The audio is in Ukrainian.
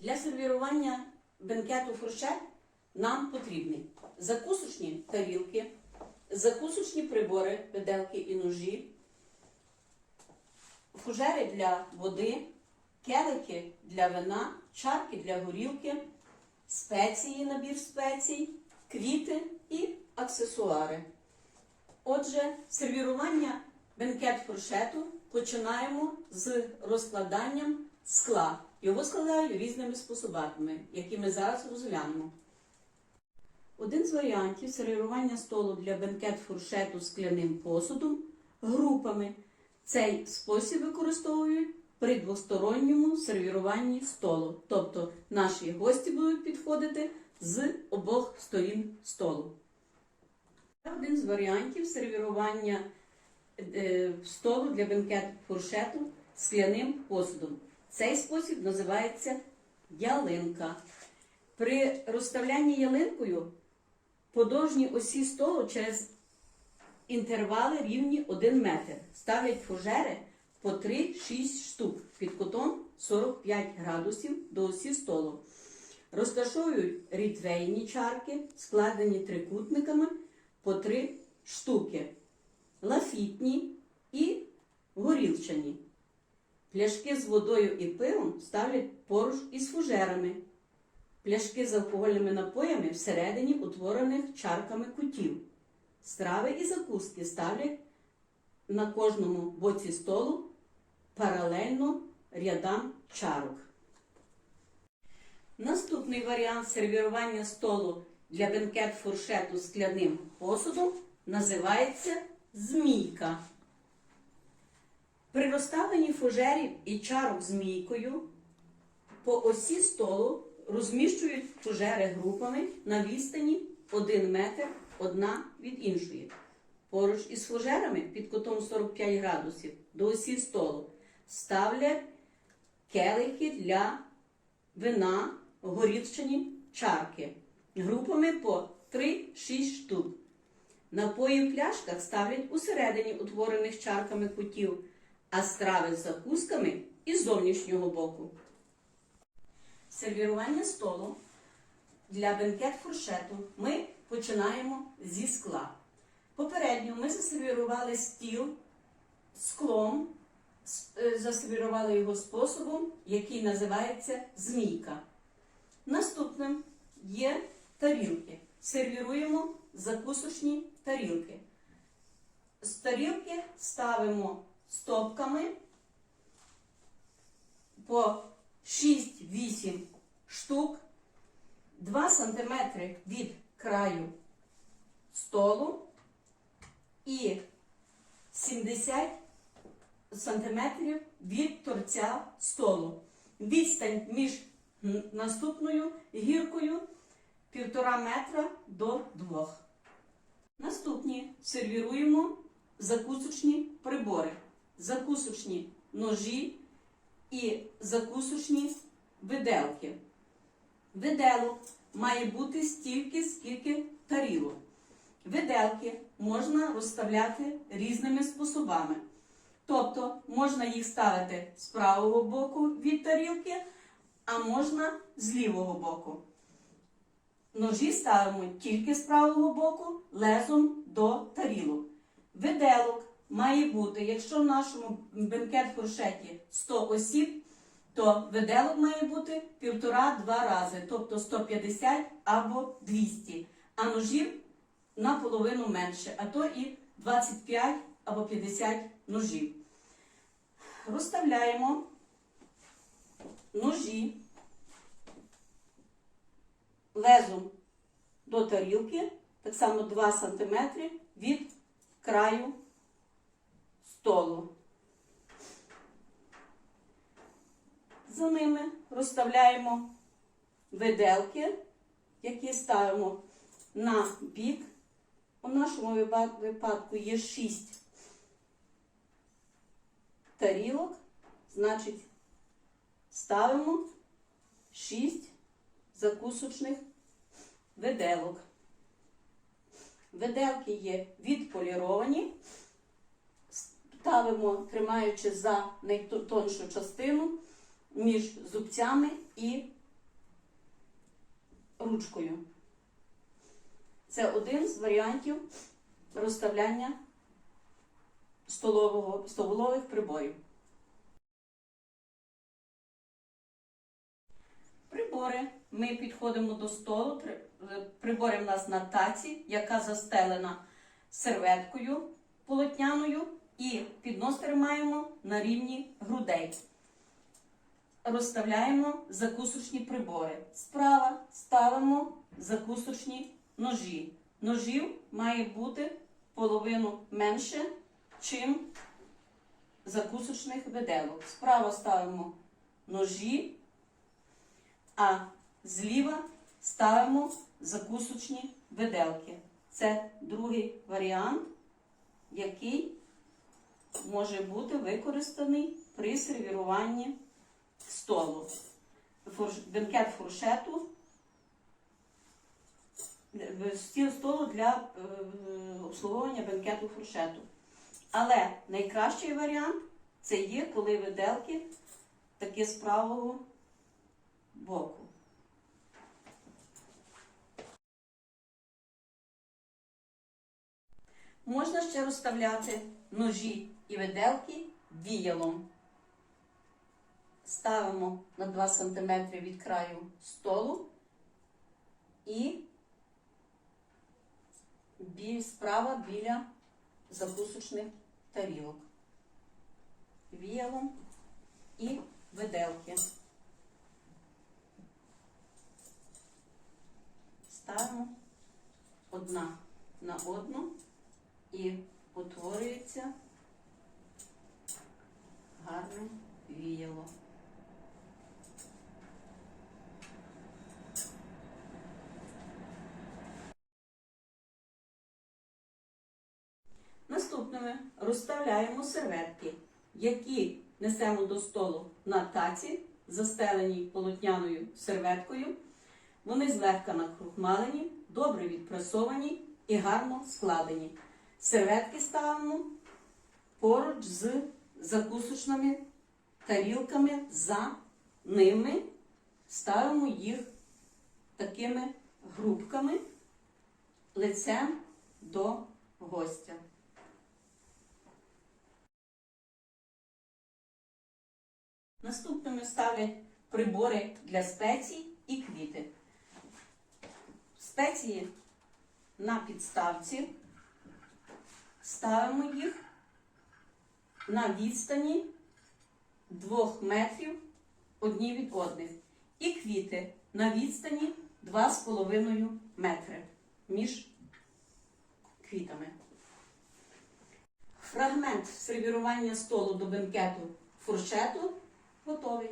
Для сервірування бенкету фуршет нам потрібні закусочні тарілки, закусочні прибори, виделки і ножі, фужери для води, келики для вина, чарки для горілки, спеції, набір спецій, квіти і аксесуари. Отже, сервірування бенкет фуршету починаємо з розкладанням скла. Його складаю різними способами, які ми зараз розглянемо. Один з варіантів сервірування столу для бенкет фуршету скляним посудом групами. Цей спосіб використовують при двосторонньому сервіруванні столу. Тобто наші гості будуть підходити з обох сторін столу. Один з варіантів сервірування е, столу для бенкет фуршету скляним посудом. Цей спосіб називається ялинка. При розставлянні ялинкою подовжні осі столу через інтервали рівні 1 метр. Ставлять фужери по 3-6 штук під кутом 45 градусів до осі столу. Розташовують рітвейні чарки, складені трикутниками по 3 штуки, лафітні і горілчані. Пляшки з водою і пивом ставлять поруч із фужерами. Пляшки з алкогольними напоями всередині утворених чарками кутів. Страви і закуски ставлять на кожному боці столу паралельно рядам чарок. Наступний варіант сервірування столу для бенкет фуршету скляним посудом називається змійка. При розставленні фужерів і чарок змійкою по осі столу розміщують фужери групами на відстані 1 метр одна від іншої. Поруч із фужерами під кутом 45 градусів до осі столу ставлять келихи для вина, горілчані чарки групами по 3-6 штук. Напої в пляшках ставлять усередині утворених чарками кутів, а страви з закусками із зовнішнього боку. Сервірування столу для бенкет фуршету ми починаємо зі скла. Попередньо ми засервірували стіл склом, е, засервірували його способом, який називається змійка. Наступним є тарілки. Сервіруємо закусочні тарілки. З тарілки ставимо стопками по 6-8 штук, 2 см від краю столу і 70 см від торця столу. Відстань між наступною гіркою 1,5 метра до 2. Наступні сервіруємо закусочні прибори, закусочні ножі і закусочні виделки. Виделок має бути стільки, скільки тарілок. Виделки можна розставляти різними способами. Тобто можна їх ставити з правого боку від тарілки, а можна з лівого боку. Ножі ставимо тільки з правого боку лезом до тарілок. Виделок має бути, якщо в нашому бенкет фуршеті 100 осіб, то виделок має бути півтора-два рази, тобто 150 або 200, а ножів наполовину менше, а то і 25 або 50 ножів. Розставляємо ножі лезом до тарілки, так само 2 см від краю столу. За ними розставляємо виделки, які ставимо на бік. У нашому випадку є 6 тарілок, значить, ставимо 6 закусочних виделок. Виделки є відполіровані. Ставимо, тримаючи за найтоншу частину між зубцями і ручкою. Це один з варіантів розставляння столового, столових приборів. Прибори. Ми підходимо до столу. Е, Прибори в нас на таці, яка застелена серветкою полотняною, і піднос тримаємо на рівні грудей. Розставляємо закусочні прибори. Справа ставимо закусочні ножі. Ножів має бути половину менше, чим закусочних виделок. Справа ставимо ножі, а зліва ставимо закусочні виделки. Це другий варіант, який може бути використаний при сервіруванні столу. Бенкет фуршету, е, стіл столу для е, обслуговування бенкету фуршету. Але найкращий варіант це є, коли виделки такі з правого боку. Можна ще розставляти ножі і виделки віялом. Ставимо на 2 см від краю столу і справа біля закусочних тарілок. Віялом і виделки. Ставимо одна на одну і утворюється гарне віяло. Наступними розставляємо серветки, які несемо до столу на таці, застелені полотняною серветкою. Вони злегка накрухмалені, добре відпресовані і гарно складені. Серветки ставимо поруч з закусочними тарілками за ними. Ставимо їх такими грубками лицем до гостя. Наступними ставлять прибори для спецій і квіти. Спеції на підставці ставимо їх на відстані 2 метрів одні від одних. І квіти на відстані 2,5 метри між квітами. Фрагмент сервірування столу до бенкету фуршету готовий.